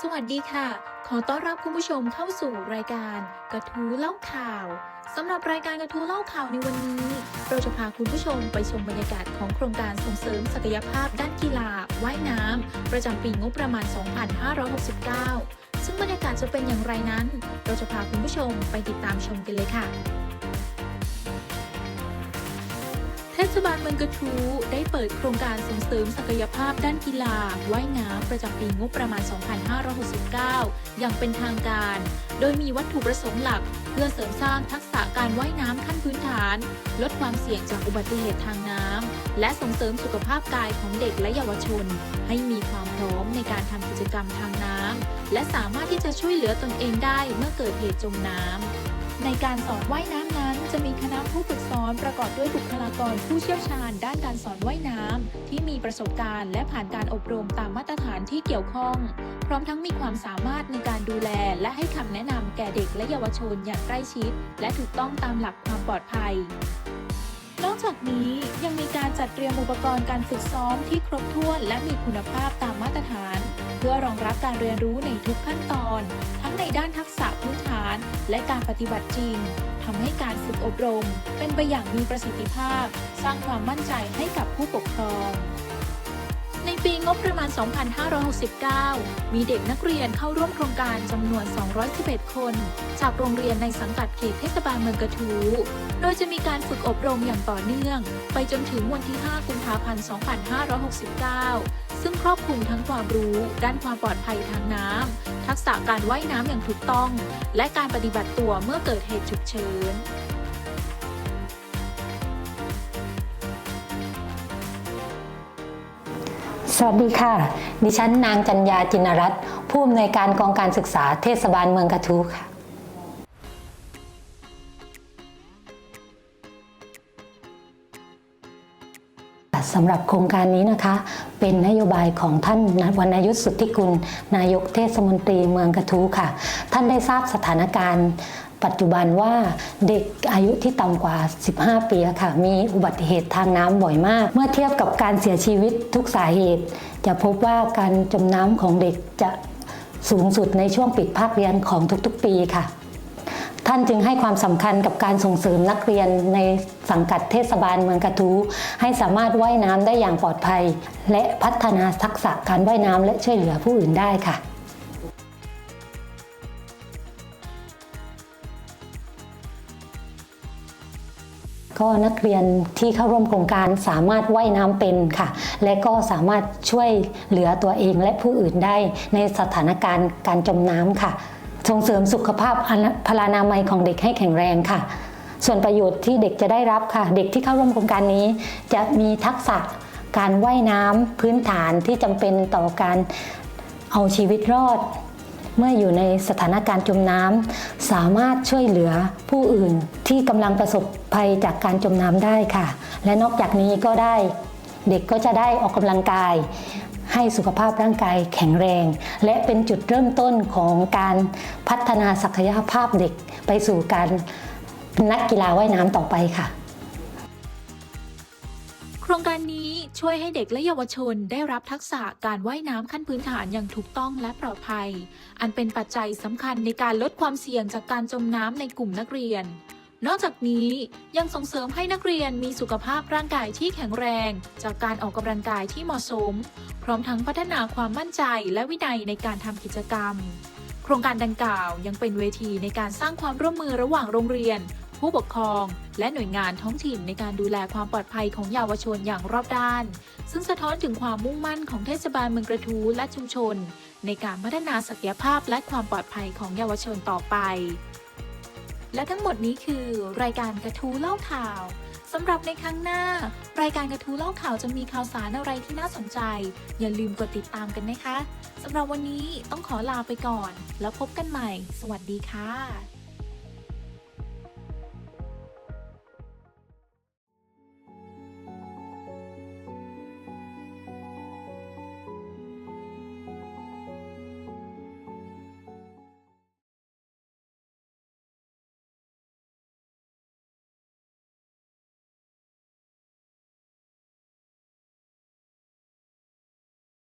สวัสดีค่ะ ขอต้อนรับคุณผู้ชมเข้าสู่รายการกระทู้เล่าข่าวสำหรับรายการกระทู้เล่าข่าวในวันนี้ เราจะพาคุณผู้ชมไปชมบรรยากาศของโครงการส่งเสริมศักยภาพด้านกีฬาว่ายน้ำประจำปีงบประมาณ 2569 ซึ่งบรรยากาศจะเป็นอย่างไรนั้น เราจะพาคุณผู้ชมไปติดตามชมกันเลยค่ะ ทศบาลเมืองกระทู้ได้เปิดโครงการส่งเสริมศักยภาพด้านกีฬาว่ายน้ำประจำปีงบประมาณ 2569 อย่างเป็นทางการ โดยมีวัตถุประสงค์หลัก เพื่อเสริมสร้างทักษะการว่ายน้ำขั้นพื้นฐาน ลดความเสี่ยงจากอุบัติเหตุทางน้ำ และส่งเสริมสุขภาพกายของเด็กและเยาวชน ให้มีความพร้อมในการทำกิจกรรมทางน้ำและสามารถที่จะช่วยเหลือตนเองได้เมื่อเกิดเหตุจมน้ำ ในการสอนว่ายน้ำนั้น จะมีคณะผู้ฝึกสอนประกอบด้วยบุคลากรผู้เชี่ยวชาญ ด้านการสอนว่ายน้ำที่มีประสบการณ์และผ่านการอบรมตามมาตรฐานที่เกี่ยวข้อง พร้อมทั้งมีความสามารถในการดูแล และให้คำแนะนำแก่เด็กและเยาวชนอย่างใกล้ชิด และถูกต้องตามหลักความปลอดภัย นอกจากนี้ยังมีการจัดเตรียมอุปกรณ์การฝึกซ้อมที่ครบถ้วน และมีคุณภาพตามมาตรฐาน เพื่อรองรับการเรียนรู้ในทุกขั้นตอน ทั้งในด้านทักษะพื้นฐาน และการปฏิบัติจริงทำให้การฝึกอบรม เป็นไปอย่างมีประสิทธิภาพ สร้างความมั่นใจให้กับผู้ปกครองในปีงบประมาณ 2569 มีเด็กนักเรียนเข้าร่วมโครงการจำนวน 211 คน จากโรงเรียนในสังกัดเขตเทศบาลเมืองกระทูโดยจะมีการฝึกอบรมอย่างต่อเนื่อง ไปจนถึงวันที่ 5 กุมภาพันธ์ 2569 ซึ่งครอบคลุมทั้งความรู้ ด้านความปลอดภัยทางน้ำ ทักษะการว่ายน้ำอย่างถูกต้อง และการปฏิบัติตัวเมื่อเกิดเหตุฉุกเฉินสวัสดีค่ะ ดิฉันนางจัญญาจินรัตน์ผู้อำนวยการกองการศึกษาเทศบาลเมืองกระทู้ค่ะ สำหรับโครงการนี้นะคะ เป็นนโยบายของท่านวรรณยุทธสุทธิกุล นายกเทศมนตรีเมืองกระทู้ค่ะ ท่านได้ทราบสถานการณ์ปัจจุบันว่าเด็กอายุที่ต่ำกว่า 15 ปีค่ะ มีอุบัติเหตุทางน้ำบ่อยมาก เมื่อเทียบกับการเสียชีวิตทุกสาเหตุ จะพบว่าการจมน้ำของเด็กจะสูงสุดในช่วงปิดภาคเรียนของทุกๆ ปีค่ะ ท่านจึงให้ความสำคัญกับการส่งเสริมนักเรียนในสังกัดเทศบาลเมืองกระทู้ให้สามารถว่ายน้ำได้อย่างปลอดภัย และพัฒนาทักษะการว่ายน้ำและช่วยเหลือผู้อื่นได้ค่ะก็นักเรียนที่เข้าร่วมโครงการสามารถว่ายน้ำเป็นค่ะ และก็สามารถช่วยเหลือตัวเองและผู้อื่นได้ในสถานการณ์การจมน้ำค่ะ ส่งเสริมสุขภาพพลานามัยของเด็กให้แข็งแรงค่ะ ส่วนประโยชน์ที่เด็กจะได้รับค่ะ เด็กที่เข้าร่วมโครงการนี้ จะมีทักษะการว่ายน้ำพื้นฐานที่จำเป็นต่อการเอาชีวิตรอด เมื่ออยู่ในสถานการณ์จมน้ำสามารถช่วยเหลือผู้อื่นที่กำลังประสบภัยจากการจมน้ำได้ค่ะ และนอกจากนี้ก็ได้เด็กก็จะได้ออกกำลังกาย ให้สุขภาพร่างกายแข็งแรง และเป็นจุดเริ่มต้นของการพัฒนาศักยภาพเด็กไปสู่การนักกีฬาว่ายน้ำต่อไปค่ะ โครงการนี้ช่วยให้เด็กและเยาวชนได้รับทักษะการว่ายน้ำขั้นพื้นฐานอย่างถูกต้องและปลอดภัย อันเป็นปัจจัยสำคัญในการลดความเสี่ยงจากการจมน้ำในกลุ่มนักเรียนนอกจากนี้ยังส่งเสริมให้นักเรียนมีสุขภาพร่างกายที่แข็งแรง จากการออกกำลังกายที่เหมาะสม ร้อมทั้งพัฒนาความมั่นใจและวินัยในการทำกิจกรรม โครงการดังกล่าวยังเป็นเวทีในการสร้างความร่วมมือระหว่างโรงเรียน ผู้ปกครอง และหน่วยงานท้องถิ่นในการดูแลความปลอดภัยของเยาวชนอย่างรอบด้าน ซึ่งสะท้อนถึงความมุ่งมั่นของเทศบาลเมืองกระทู้และชุมชน ในการพัฒนาศักยภาพและความปลอดภัยของเยาวชนต่อไป และทั้งหมดนี้คือ รายการกระทู้เล่าข่าว สำหรับในครั้งหน้า รายการกระทู้เล่าข่าวจะมีข่าวสารอะไรที่น่าสนใจ อย่าลืมกดติดตามกันนะคะสำหรับวันนี้ต้องขอลาไปก่อน แล้วพบกันใหม่ สวัสดีค่ะ